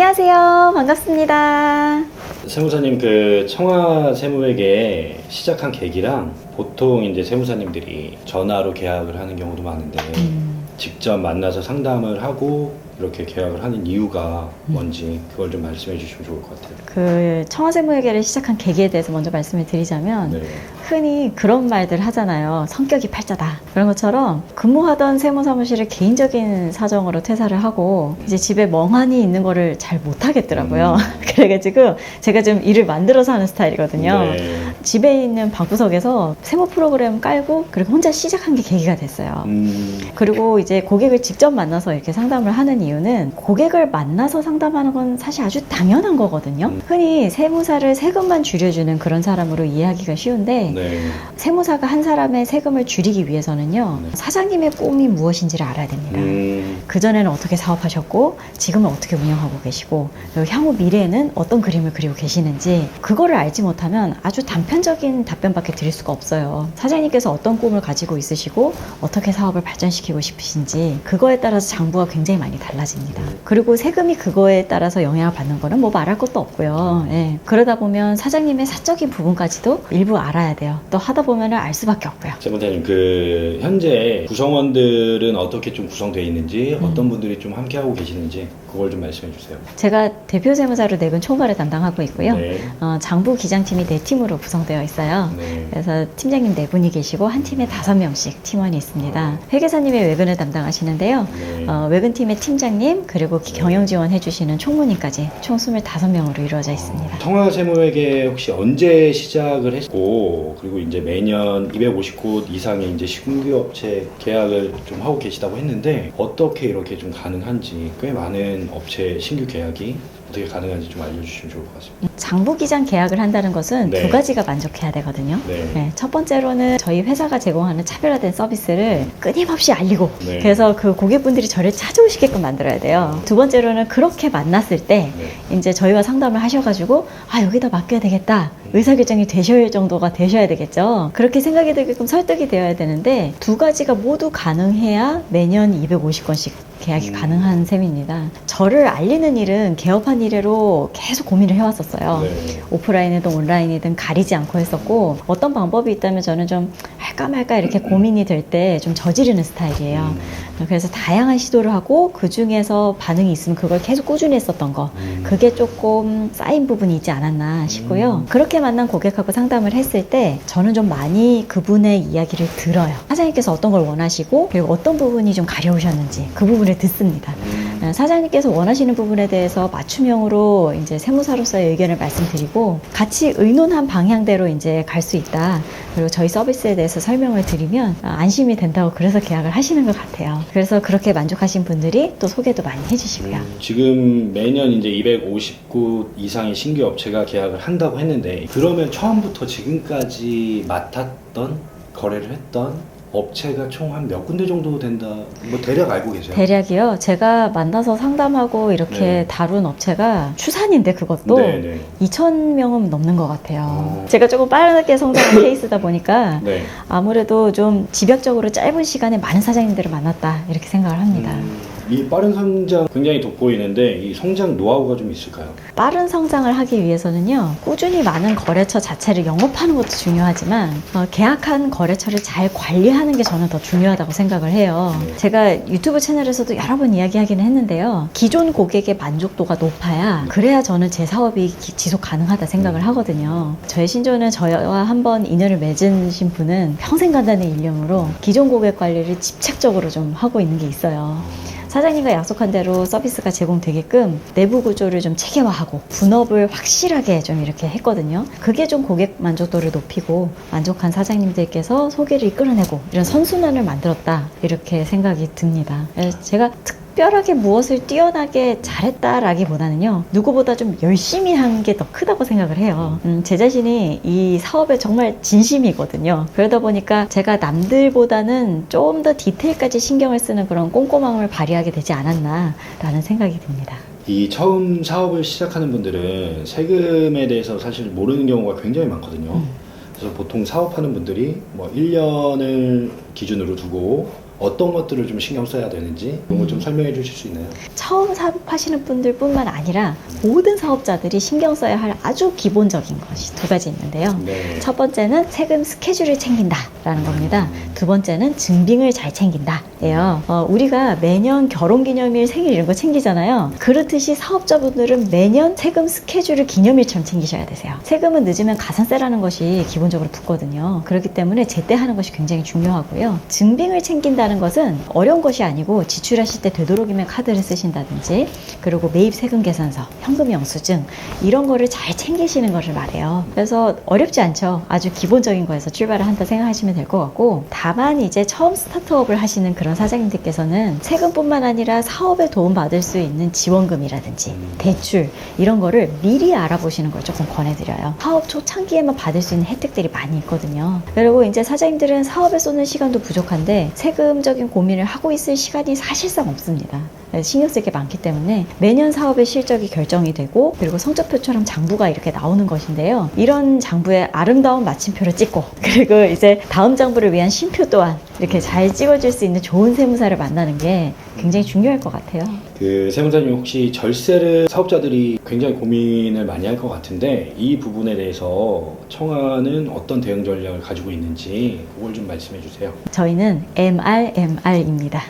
안녕하세요. 반갑습니다. 세무사님 그 청와 세무에게 시작한 계기랑 보통 이제 세무사님들이 전화로 계약을 하는 경우도 많은데 직접 만나서 상담을 하고 이렇게 계약을 하는 이유가 뭔지 그걸 좀 말씀해 주시면 좋을 것 같아요. 그 청와세무회계를 시작한 계기에 대해서 먼저 말씀을 드리자면 네. 흔히 그런 말들 하잖아요. 성격이 팔자다. 그런 것처럼 근무하던 세무사무실을 개인적인 사정으로 퇴사를 하고 이제 집에 멍하니 있는 거를 잘 못하겠더라고요. 그래가지고 제가 좀 일을 만들어서 하는 스타일이거든요. 네. 집에 있는 방구석에서 세무 프로그램 깔고 그리고 혼자 시작한 게 계기가 됐어요. 음, 그리고 이제 고객을 직접 만나서 이렇게 상담을 하는 이유는 고객을 만나서 상담하는 건 사실 아주 당연한 거거든요. 음. 흔히 세무사를 세금만 줄여주는 그런 사람으로 이해하기가 쉬운데 네. 세무사가 한 사람의 세금을 줄이기 위해서는요 네. 사장님의 꿈이 무엇인지를 알아야 됩니다. 음, 그 전에는 어떻게 사업하셨고 지금은 어떻게 운영하고 계시고 그리고 향후 미래에는 어떤 그림을 그리고 계시는지 그거를 알지 못하면 아주 단편적인 답변밖에 드릴 수가 없어요. 사장님께서 어떤 꿈을 가지고 있으시고 어떻게 사업을 발전시키고 싶으신지 그거에 따라서 장부가 굉장히 많이 달라 집니다. 그리고 세금이 그거에 따라서 영향을 받는 거는 뭐 말할 것도 없고요. 예. 그러다 보면 사장님의 사적인 부분까지도 일부 알아야 돼요. 또 하다 보면 알 수밖에 없고요. 세무사님 그 현재 구성원들은 어떻게 좀 구성되어 있는지 음. 어떤 분들이 좀 함께 하고 계시는지 그걸 좀 말씀해 주세요. 제가 대표 세무사로 내근 총괄을 담당하고 있고요. 네. 어, 장부 기장팀이 네 팀으로 구성되어 있어요. 네. 그래서 팀장님 네 분이 계시고 한 팀에 다섯 명씩 팀원이 있습니다. 회계사님의 외근을 담당하시는데요. 네. 어, 외근팀의 팀장 님 그리고 기- 경영 지원 해 주시는 총무님까지 총 25명으로 이루어져 있습니다. 청와 세무회계 혹시 언제 시작을 했고 그리고 이제 매년 250곳 이상의 이제 신규 업체 계약을 좀 하고 계시다고 했는데 어떻게 이렇게 좀 가능한지 꽤 많은 업체 신규 계약이 어떻게 가능한지 좀 알려주시면 좋을 것 같습니다. 장부 기장 계약을 한다는 것은 네. 두 가지가 만족해야 되거든요. 네. 네, 첫 번째로는 저희 회사가 제공하는 차별화된 서비스를 끊임없이 알리고 네. 그래서 그 고객분들이 저를 찾아오시게끔 만들어야 돼요. 두 번째로는 그렇게 만났을 때 네. 이제 저희와 상담을 하셔가지고 아 여기다 맡겨야 되겠다 의사결정이 되실 정도가 되셔야 되겠죠 그렇게 생각이 들게끔 설득이 되어야 되는데 두 가지가 모두 가능해야 매년 250건씩 계약이 음. 가능한 셈입니다 저를 알리는 일은 개업한 이래로 계속 고민을 해왔었어요 네. 오프라인이든 온라인이든 가리지 않고 했었고 어떤 방법이 있다면 저는 좀 할까 말까 이렇게 고민이 될 때 좀 저지르는 스타일이에요 음. 그래서 다양한 시도를 하고 그 중에서 반응이 있으면 그걸 계속 꾸준히 했었던 거 음. 그게 조금 쌓인 부분이 있지 않았나 싶고요. 그렇게 만난 고객하고 상담을 했을 때 저는 좀 많이 그분의 이야기를 들어요. 사장님께서 어떤 걸 원하시고 그리고 어떤 부분이 좀 가려우셨는지 그 부분 을 듣습니다. 음. 어, 사장님께서 원하시는 부분에 대해서 맞춤형으로 이제 세무사로서의 의견을 말씀드리고 같이 의논한 방향대로 이제 갈 수 있다. 그리고 저희 서비스에 대해서 설명을 드리면 아, 안심이 된다고 그래서 계약을 하시는 것 같아요. 그래서 그렇게 만족하신 분들이 또 소개도 많이 해주시고요. 음, 지금 매년 이제 250곳 이상의 신규 업체가 계약을 한다고 했는데 그러면 처음부터 지금까지 맡았던 거래를 했던 업체가 총 한 몇 군데 정도 된다 뭐 대략 알고 계세요? 대략이요. 제가 만나서 상담하고 이렇게 네. 다룬 업체가 추산인데 그것도 네, 네. 2천 명은 넘는 것 같아요. 어. 제가 조금 빠르게 성장한 케이스다 보니까 네. 아무래도 좀 집약적으로 짧은 시간에 많은 사장님들을 만났다 이렇게 생각을 합니다. 음, 이 빠른 성장 굉장히 돋보이는데 이 성장 노하우가 좀 있을까요? 빠른 성장을 하기 위해서는요 꾸준히 많은 거래처 자체를 영업하는 것도 중요하지만 어, 계약한 거래처를 잘 관리하는 게 저는 더 중요하다고 생각을 해요. 네. 제가 유튜브 채널에서도 여러 번 이야기하기는 했는데요. 기존 고객의 만족도가 높아야 그래야 저는 제 사업이 기- 지속 가능하다 생각을 하거든요. 저의 신조는 저와 한번 인연을 맺으신 분은 평생 간다는 일념으로 기존 고객 관리를 집착적으로 좀 하고 있는 게 있어요. 사장님과 약속한 대로 서비스가 제공되게끔 내부 구조를 좀 체계화하고 분업을 확실하게 좀 이렇게 했거든요. 그게 좀 고객 만족도를 높이고 만족한 사장님들께서 소개를 이끌어내고 이런 선순환을 만들었다 이렇게 생각이 듭니다. 그래서 제가 특 별하게 무엇을 뛰어나게 잘했다라기보다는요 누구보다 좀 열심히 한 게 더 크다고 생각을 해요. 음, 제 자신이 이 사업에 정말 진심이거든요. 그러다 보니까 제가 남들보다는 좀 더 디테일까지 신경을 쓰는 그런 꼼꼼함을 발휘하게 되지 않았나라는 생각이 듭니다. 이 처음 사업을 시작하는 분들은 세금에 대해서 사실 모르는 경우가 굉장히 많거든요. 음. 그래서 보통 사업하는 분들이 뭐 1년을 기준으로 두고 어떤 것들을 좀 신경 써야 되는지 그런 거좀 설명해 주실 수 있나요? 처음 사업하시는 분들뿐만 아니라 모든 사업자들이 신경 써야 할 아주 기본적인 것이 두 가지 있는데요. 네. 첫 번째는 세금 스케줄을 챙긴다라는 겁니다. 두 번째는 증빙을 잘 챙긴다 예요. 어, 우리가 매년 결혼기념일, 생일 이런 거 챙기잖아요. 그렇듯이 사업자분들은 매년 세금 스케줄을 기념일처럼 챙기셔야 되세요. 세금은 늦으면 가산세라는 것이 기본적으로 붙거든요. 그렇기 때문에 제때 하는 것이 굉장히 중요하고요. 증빙을 챙긴다는 것은 어려운 것이 아니고 지출하실 때 되도록이면 카드를 쓰신다든지 그리고 매입 세금 계산서, 현금 영수증 이런 거를 잘 챙기시는 것을 말해요. 그래서 어렵지 않죠. 아주 기본적인 거에서 출발을 한다 생각하시면 될 것 같고 다만 이제 처음 스타트업을 하시는 그런 사장님들께서는 세금뿐만 아니라 사업에 도움 받을 수 있는 지원금이라든지 대출 이런 거를 미리 알아보시는 걸 조금 권해드려요. 사업 초창기에만 받을 수 있는 혜택들이 많이 있거든요. 그리고 이제 사장님들은 사업에 쏟는 시간도 부족한데 세금적인 고민을 하고 있을 시간이 사실상 없습니다. 신경 쓸 게 많기 때문에 매년 사업의 실적이 결정이 되고 그리고 성적표처럼 장부가 이렇게 나오는 것인데요. 이런 장부에 아름다운 마침표를 찍고 그리고 이제 다음 장부를 위한 쉼표 또한 이렇게 잘 찍어줄 수 있는 좋은 세무사를 만나는 게 굉장히 중요할 것 같아요. 그 세무사님 혹시 절세를 사업자들이 굉장히 고민을 많이 할 것 같은데 이 부분에 대해서 청하는 어떤 대응 전략을 가지고 있는지 그걸 좀 말씀해 주세요. 저희는 MRMR입니다.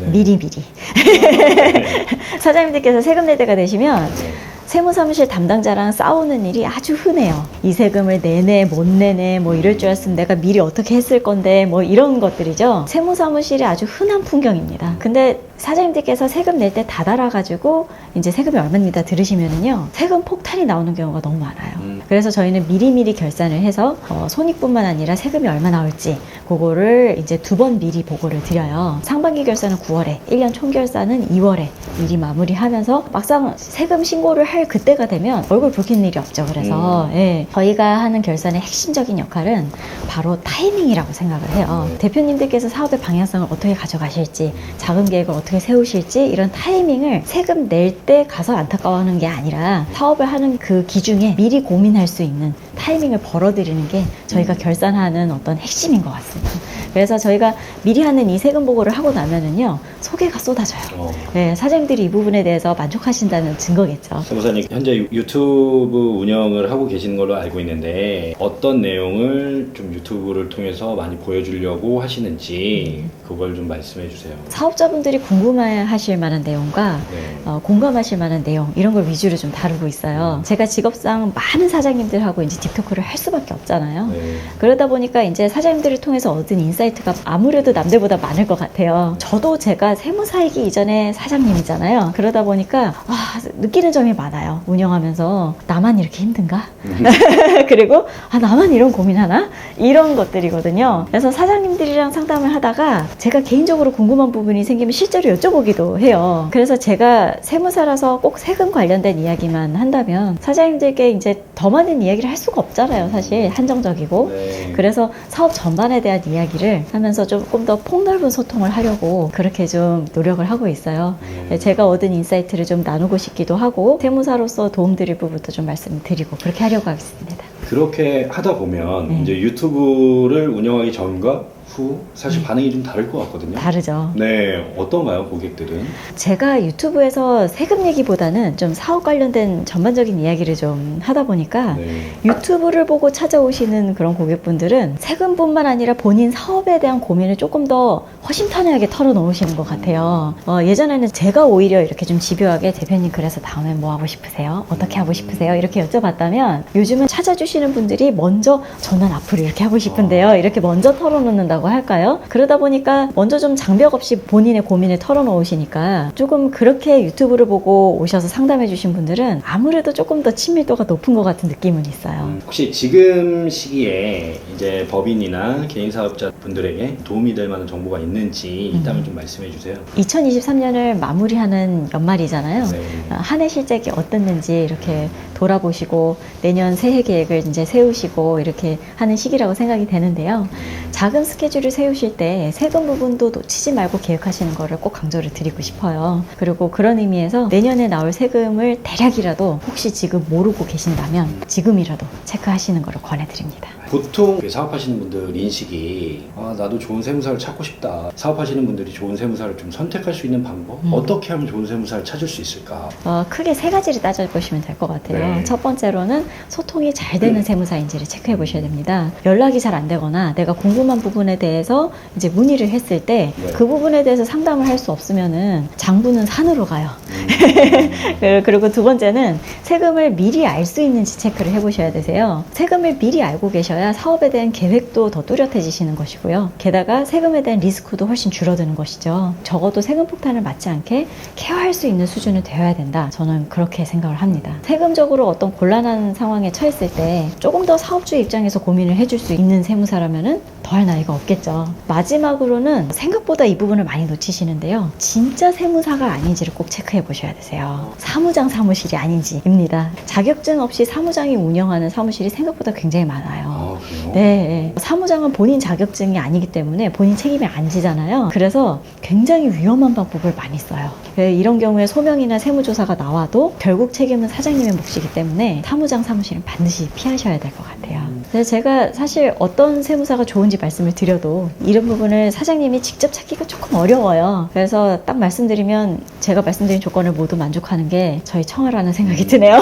네. 미리미리. 사장님들께서 세금 낼 때가 되시면 네. 세무사무실 담당자랑 싸우는 일이 아주 흔해요. 이 세금을 내내 못 내내 뭐 이럴 줄 알았으면 내가 미리 어떻게 했을 건데 뭐 이런 것들이죠. 세무사무실이 아주 흔한 풍경입니다. 근데 사장님들께서 세금 낼 때 다 달아가지고 이제 세금이 얼마입니다 들으시면은요 세금 폭탄이 나오는 경우가 너무 많아요. 음. 그래서 저희는 미리미리 결산을 해서 어, 손익뿐만 아니라 세금이 얼마 나올지 그거를 이제 두 번 미리 보고를 드려요. 상반기 결산은 9월에, 1년 총 결산은 2월에 미리 마무리하면서 막상 세금 신고를 할 그때가 되면 얼굴 붉히는 일이 없죠. 그래서 예, 저희가 하는 결산의 핵심적인 역할은 바로 타이밍이라고 생각을 해요. 대표님들께서 사업의 방향성을 어떻게 가져가실지, 자금 계획을 어떻게 세우실지 이런 타이밍을 세금 낼 때 가서 안타까워하는 게 아니라 사업을 하는 그 기중에 미리 고민할 수 있는 타이밍을 벌어들이는 게 저희가 결산하는 어떤 핵심인 것 같습니다. 그래서 저희가 미리 하는 이 세금 보고를 하고 나면은요 소개가 쏟아져요. 어. 네, 사장님들이 이 부분에 대해서 만족하신다는 증거겠죠. 세무사님 현재 유- 유튜브 운영을 하고 계시는 걸로 알고 있는데 어떤 내용을 좀 유튜브를 통해서 많이 보여주려고 하시는지 그걸 좀 말씀해 주세요. 사업자분들이 궁금해하실 만한 내용과 네. 어, 공감하실 만한 내용 이런 걸 위주로 좀 다루고 있어요. 제가 직업상 많은 사장님들하고 이제 딥토크를 할 수밖에 없잖아요. 네. 그러다 보니까 이제 사장님들을 통해서 얻은 인사이트가 아무래도 남들보다 많을 것 같아요. 저도 제가 세무사이기 이전에 사장님이잖아요. 그러다 보니까 아, 느끼는 점이 많아요. 운영하면서 나만 이렇게 힘든가? 그리고 아 나만 이런 고민하나? 이런 것들이거든요. 그래서 사장님들이랑 상담을 하다가 제가 개인적으로 궁금한 부분이 생기면 실제로 여쭤보기도 해요. 그래서 제가 세무사라서 꼭 세금 관련된 이야기만 한다면 사장님들께 이제 더 많은 이야기를 할 수가 없잖아요. 사실 한정적이고. 네. 그래서 사업 전반에 대한 이야기를 하면서 조금 더 폭넓은 소통을 하려고 그렇게 좀 노력을 하고 있어요. 네. 제가 얻은 인사이트를 좀 나누고 싶기도 하고 세무사로서 도움드릴 부분도 좀 말씀드리고 그렇게 하려고 하겠습니다. 그렇게 하다 보면 네. 이제 유튜브를 운영하기 전과 후 사실 반응이 좀 다를 것 같거든요. 다르죠. 네, 어떤가요, 고객들은? 제가 유튜브에서 세금 얘기보다는 좀 사업 관련된 전반적인 이야기를 좀 하다 보니까 네. 유튜브를 보고 찾아오시는 그런 고객분들은 세금뿐만 아니라 본인 사업에 대한 고민을 조금 더 허심탄회하게 털어놓으시는 것 같아요. 어, 예전에는 제가 오히려 이렇게 좀 집요하게 대표님 그래서 다음엔 뭐 하고 싶으세요? 어떻게 하고 싶으세요? 이렇게 여쭤봤다면 요즘은 찾아주시는 분들이 먼저 저는 앞으로 이렇게 하고 싶은데요. 이렇게 먼저 털어놓는다고 할까요? 그러다 보니까 먼저 좀 장벽 없이 본인의 고민을 털어놓으시니까 조금 그렇게 유튜브를 보고 오셔서 상담해 주신 분들은 아무래도 조금 더 친밀도가 높은 것 같은 느낌은 있어요. 음, 혹시 지금 시기에 이제 법인이나 개인 사업자 분들에게 도움이 될 만한 정보가 있는지 있다면 좀 말씀해 주세요. 2023년을 마무리하는 연말이잖아요. 네. 한 해 실적이 어땠는지 이렇게 돌아보시고 내년 새해 계획을 이제 세우시고 이렇게 하는 시기라고 생각이 되는데요. 작은 스케 줄을 세우실 때 세금 부분도 놓치지 말고 계획하시는 거를 꼭 강조를 드리고 싶어요. 그리고 그런 의미에서 내년에 나올 세금을 대략이라도 혹시 지금 모르고 계신다면 지금이라도 체크하시는 거를 권해드립니다. 보통 사업하시는 분들 인식이 아, 나도 좋은 세무사를 찾고 싶다. 사업하시는 분들이 좋은 세무사를 좀 선택할 수 있는 방법? 음. 어떻게 하면 좋은 세무사를 찾을 수 있을까? 어, 크게 세 가지를 따져보시면 될 것 같아요. 네. 첫 번째로는 소통이 잘 되는 세무사인지를 체크해 보셔야 됩니다. 연락이 잘 안 되거나 내가 궁금한 부분에 대해서 이제 문의를 했을 때그 네. 부분에 대해서 상담을 할 수 없으면은 장부는 산으로 가요. 음. 그- 그리고 두 번째는 세금을 미리 알 수 있는지 체크를 해보셔야 되세요. 세금을 미리 알고 계셔야 사업에 대한 계획도 더 뚜렷해지시는 것이고요. 게다가 세금에 대한 리스크도 훨씬 줄어드는 것이죠. 적어도 세금 폭탄을 맞지 않게 케어할 수 있는 수준은 되어야 된다. 저는 그렇게 생각을 합니다. 세금적으로 어떤 곤란한 상황에 처했을 때 조금 더 사업주의 입장에서 고민을 해줄 수 있는 세무사라면은 더할 나위가 없겠죠. 마지막으로는 생각보다 이 부분을 많이 놓치시는데요. 진짜 세무사가 아닌지를 꼭 체크해 보셔야 되세요. 사무장 사무실이 아닌지입니다. 자격증 없이 사무장이 운영하는 사무실이 생각보다 굉장히 많아요. 아, 그래요? 네, 사무장은 본인 자격증이 아니기 때문에 본인 책임이 안 지잖아요. 그래서 굉장히 위험한 방법을 많이 써요. 네, 이런 경우에 소명이나 세무조사가 나와도 결국 책임은 사장님의 몫이기 때문에 사무장 사무실은 반드시 피하셔야 될 것 같아요. 그래서 제가 사실 어떤 세무사가 좋은지 말씀을 드려도 이런 부분을 사장님이 직접 찾기가 조금 어려워요. 그래서 딱 말씀드리면 제가 말씀드린 조건을 모두 만족하는 게 저희 청아라는 생각이 드네요.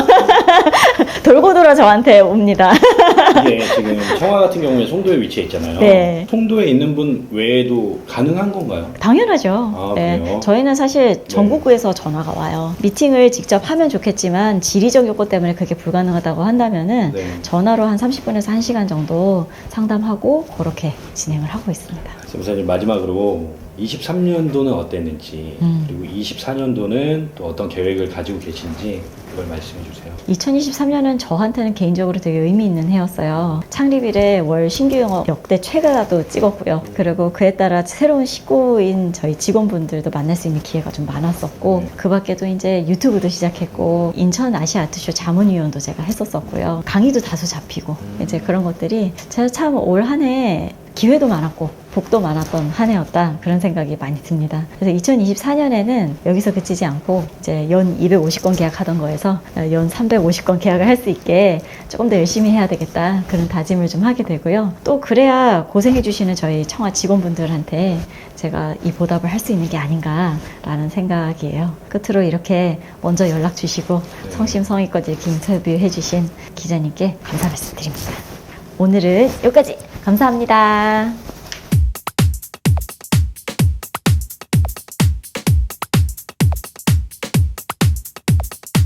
돌고 돌아 저한테 옵니다. 이게 지금 청화 같은 경우에 송도에 위치해 있잖아요. 네. 송도에 있는 분 외에도 가능한 건가요? 당연하죠. 아, 그래요? 네. 저희는 사실 전국구에서 전화가 와요. 미팅을 직접 하면 좋겠지만 지리적 요건 때문에 그게 불가능하다고 한다면은 네. 전화로 한 30분에서 1시간 정도 상담하고 그렇게 진행을 하고 있습니다. 세무사님 마지막으로 23년도는 어땠는지 음. 그리고 24년도는 또 어떤 계획을 가지고 계신지 그걸 말씀해 주세요. 2023년은 저한테는 개인적으로 되게 의미 있는 해였어요. 창립 이래 월 신규 영업 역대 최다도 찍었고요. 그리고 그에 따라 새로운 식구인 저희 직원분들도 만날 수 있는 기회가 좀 많았었고, 네. 그 밖에도 이제 유튜브도 시작했고, 인천 아시아 아트쇼 자문위원도 제가 했었었고요. 강의도 다소 잡히고, 이제 그런 것들이 제가 참 올 한해 기회도 많았고 복도 많았던 한 해였다 그런 생각이 많이 듭니다. 그래서 2024년에는 여기서 그치지 않고 이제 연 250건 계약하던 거에서 연 350건 계약을 할 수 있게 조금 더 열심히 해야 되겠다 그런 다짐을 좀 하게 되고요. 또 그래야 고생해 주시는 저희 청와 직원분들한테 제가 이 보답을 할 수 있는 게 아닌가라는 생각이에요. 끝으로 이렇게 먼저 연락 주시고 네. 성심성의껏 이렇게 인터뷰해 주신 기자님께 감사 말씀드립니다. 오늘은 여기까지 감사합니다.